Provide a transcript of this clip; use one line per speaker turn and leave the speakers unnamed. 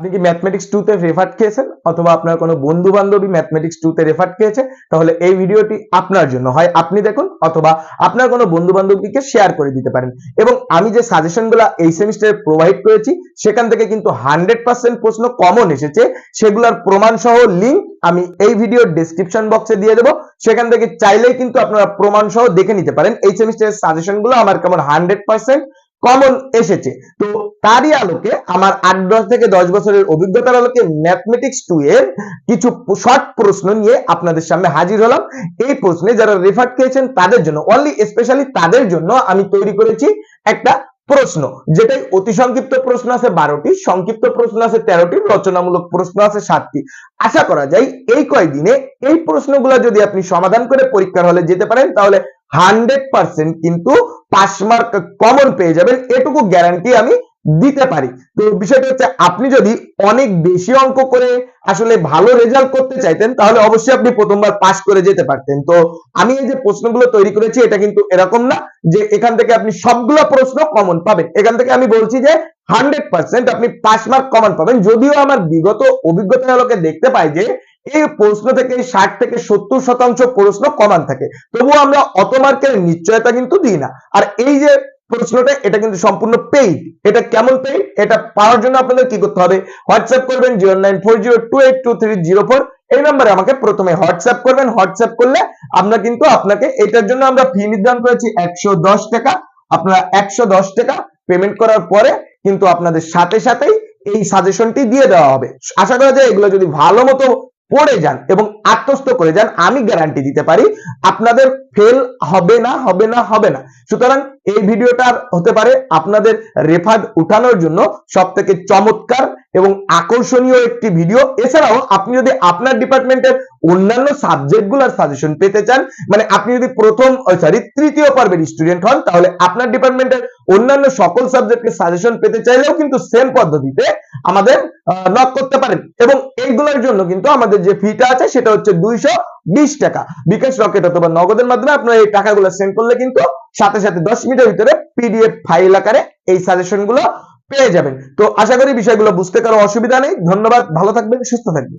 আপনি কি mathematics two তে রেফার খেয়েছেন? অথবা আপনার কোনো বন্ধু বান্ধবী ম্যাথমেটিক্স টু তে রেফার খেয়েছে? তাহলে এই ভিডিওটি আপনার জন্য হয়। আপনি দেখুন, অথবা আপনার কোনো বন্ধু বান্ধবীকে শেয়ার করে দিতে পারেন। এবং আমি যে সাজেশনগুলো এই সেমিস্টারে প্রোভাইড করেছি, সেখান থেকে কিন্তু হান্ড্রেড পার্সেন্ট প্রশ্ন কমন এসেছে। সেগুলোর প্রমাণ সহ লিঙ্ক আমি এই ভিডিওর ডেসক্রিপশন বক্সে দিয়ে দেবো। সেখান থেকে চাইলেই কিন্তু আপনারা প্রমাণ সহ দেখে নিতে পারেন। এই সেমিস্টারের সাজেশনগুলো আমার কেমন হান্ড্রেড পার্সেন্ট কমন এসেছে। তো তারই আলোকে, আমার আট দশ থেকে দশ বছরের অভিজ্ঞতার আলোকে ম্যাথমেটিক্স টু এর কিছু শর্ট প্রশ্ন নিয়ে আপনাদের সামনে হাজির হলাম। এই প্রশ্নে যারা রেফার খেয়েছেন, তাদের জন্য অনলি স্পেশালি তাদের জন্য আমি তৈরি করেছি একটা প্রশ্ন, যেটাই অতি সংক্ষিপ্ত প্রশ্ন আছে বারোটি, সংক্ষিপ্ত প্রশ্ন আছে তেরোটি, রচনামূলক প্রশ্ন আছে সাতটি। আশা করা যায়, এই কয়দিনে এই প্রশ্নগুলো যদি আপনি সমাধান করে পরীক্ষার হলে যেতে পারেন, তাহলে হান্ড্রেড পার্সেন্ট কিন্তু পাস কমন পেয়ে যাবেন, এটুকু গ্যারান্টি আমি দিতে পারি। তো বিষয়টা হচ্ছে, আপনি যদি অনেক বেশি অঙ্ক করে আসলে ভালো রেজাল্ট করতে চাইতেন, তাহলে অবশ্যই আপনি প্রথমবার পাস করে যেতে পারতেন। তো আমি এই যে প্রশ্নগুলো তৈরি করেছি, এটা কিন্তু এরকম না যে এখান থেকে আপনি সবগুলো প্রশ্ন কমন পাবেন। এখান থেকে আমি বলছি যে হান্ড্রেড পার্সেন্ট আপনি পাস মার্ক কমন পাবেন। যদিও আমার বিগত অভিজ্ঞতার আলোকে দেখতে পাই যে এই প্রশ্ন থেকে ষাট থেকে সত্তর শতাংশ প্রশ্ন কমান থাকে। তবুও আমরা অত মার্কের নিশ্চয়তা কিন্তু দিই না। আর এই যে প্রশ্নটা, এটা কিন্তু সম্পূর্ণ পেইড এটা কেমন পেইড এটা পাওয়ার জন্য আপনাদের কি করতে হবে? হোয়াটসঅ্যাপ করবেন zero nine four zero two eight two three zero four. এই নম্বরে আমাকে প্রথমে হোয়াটসঅ্যাপ করবেন। হোয়াটসঅ্যাপ করলে আমরা কিন্তু আপনাকে এটার জন্য আমরা ফি নির্ধারণ করেছি একশো দশ টাকা। আপনারা একশো দশ টাকা পেমেন্ট করার পরে কিন্তু আপনাদের সাথে সাথেই এই সাজেশনটি দিয়ে দেওয়া হবে। আশা করা যায় এগুলো যদি ভালো মতো পড়ে যান এবং আত্মস্থ করে যান, আমি গ্যারান্টি দিতে পারি আপনাদের ফেল হবে না হবে না হবে না। সুতরাং এই ভিডিওটা হতে পারে আপনাদের রেফার উঠানোর জন্য সব থেকে চমৎকার এবং আকর্ষণীয় একটি ভিডিও। এছাড়াও আপনি যদি আপনার ডিপার্টমেন্টের অন্যান্য সাবজেক্টগুলার সাজেশন পেতে চান মানে আপনি যদি প্রথম সরি তৃতীয় পর্বের স্টুডেন্ট হন, তাহলে আপনার ডিপার্টমেন্টের অন্যান্য সকল সাবজেক্টের সাজেশন পেতে চাইলেও কিন্তু সেম পদ্ধতিতে আমাদের নক করতে পারেন। এবং এইগুলোর জন্য কিন্তু আমাদের যে ফিটা আছে, সেটা হচ্ছে দুইশো বিশ টাকা। বিকাশ রকেট অথবা নগদের মাধ্যমে আপনারা এই টাকাগুলো সেন্ড করলে কিন্তু সাথে সাথে দশ মিনিটের ভিতরে পিডিএফ ফাইল আকারে এই সাজেশনগুলো পেয়ে যাবেন। তো আশা করি বিষয়গুলো বুঝতে কারও অসুবিধা নেই। ধন্যবাদ। ভালো থাকবেন, সুস্থ থাকবেন।